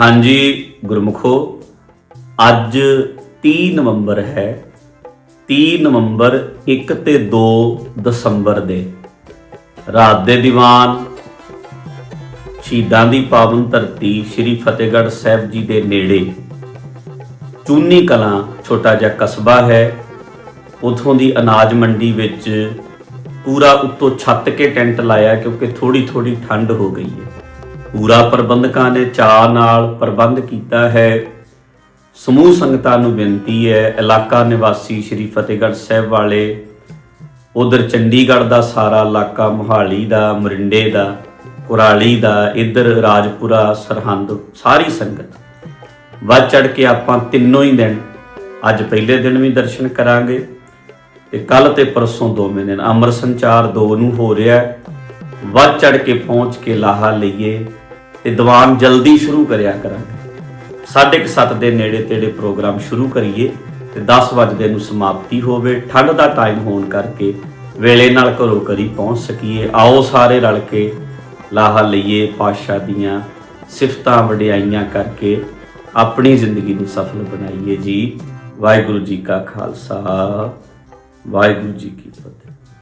ਹਾਂਜੀ, ਗੁਰਮੁਖੋ, ਅੱਜ 30 ਨਵੰਬਰ ਹੈ। 30 ਨਵੰਬਰ 1 ਤੇ 2 ਦਸੰਬਰ ਦੇ। ਰਾਤ ਦੇ ਦੀਵਾਨ, ਸ਼ਹੀਦਾਂ ਦੀ ਪਾਵਨ ਧਰਤੀ ਸ੍ਰੀ ਫਤਿਹਗੜ੍ਹ ਸਾਹਿਬ ਜੀ ਦੇ ਨੇੜੇ। ਚੂਨੀ ਕਲਾਂ ਛੋਟਾ ਜਿਹਾ ਕਸਬਾ ਹੈ। ਉਥੋਂ ਦੀ ਅਨਾਜ ਮੰਡੀ ਵਿੱਚ ਪੂਰਾ ਉੱਤੋਂ ਛੱਤ ਕੇ ਟੈਂਟ ਲਾਇਆ ਕਿਉਂਕਿ ਥੋੜੀ ਥੋੜੀ ਠੰਡ ਹੋ ਗਈ ਹੈ। ਪੂਰਾ ਪ੍ਰਬੰਧਕਾਂ ਨੇ ਚਾਅ ਨਾਲ ਪ੍ਰਬੰਧ ਕੀਤਾ ਹੈ। ਸਮੂਹ ਸੰਗਤਾਂ ਨੂੰ ਬੇਨਤੀ ਹੈ, ਇਲਾਕਾ ਨਿਵਾਸੀ ਸ੍ਰੀ ਫਤਿਹਗੜ੍ਹ ਸਾਹਿਬ ਵਾਲੇ, ਉਧਰ ਚੰਡੀਗੜ੍ਹ ਦਾ ਸਾਰਾ ਇਲਾਕਾ ਮੁਹਾਲੀ ਦਾ, ਮਰਿੰਡੇ ਦਾ, ਕੁਰਾਲੀ ਦਾ, ਇੱਧਰ ਰਾਜਪੁਰਾ, ਸਰਹੰਦ, ਸਾਰੀ ਸੰਗਤ। ਵੱਧ ਚੜ ਕੇ ਆਪਾਂ ਤਿੰਨੋਂ ਹੀ ਦਿਨ, ਅੱਜ ਪਹਿਲੇ ਦਿਨ ਵੀ ਦਰਸ਼ਨ ਕਰਾਂਗੇ ਤੇ ਕੱਲ ਤੇ ਪਰਸੋਂ ਦੋਵੇਂ ਦਿਨ। ਅਮਰ ਸੰਚਾਰ ਦੋ ਨੂੰ ਹੋ ਰਿਹਾ ਹੈ। ਵੱਧ ਚੜ ਕੇ ਪਹੁੰਚ ਕੇ ਲਾਹਾ ਲਈਏ। ਤੇ ਦੀਵਾਨ ਜਲਦੀ ਸ਼ੁਰੂ ਕਰਿਆ ਕਰਾਂਗੇ। ਸਾਢੇ ਕੁ ਸੱਤ ਦੇ ਨੇੜੇ ਤੇੜੇ ਪ੍ਰੋਗਰਾਮ ਸ਼ੁਰੂ ਕਰੀਏ ਤੇ 10 ਵਜੇ ਨੂੰ ਸਮਾਪਤੀ ਹੋਵੇ, ਠੰਡ ਦਾ ਟਾਈਮ ਹੋਣ ਕਰਕੇ ਵੇਲੇ ਨਾਲ ਘਰੋਂ ਘਰੀ ਪਹੁੰਚ ਸਕੀਏ। ਆਓ ਸਾਰੇ ਰਲ ਕੇ ਲਾਹਾ ਲਈਏ ਪਾਸ਼ਾ ਦੀਆਂ ਸਿਫਤਾਂ ਵਡਿਆਈਆਂ ਕਰਕੇ ਆਪਣੀ ਜ਼ਿੰਦਗੀ ਨੂੰ ਸਫਲ ਬਣਾਈਏ ਜੀ। ਵਾਹਿਗੁਰੂ ਜੀ ਕਾ ਖਾਲਸਾ, ਵਾਹਿਗੁਰੂ ਜੀ ਕੀ ਫਤਿਹ।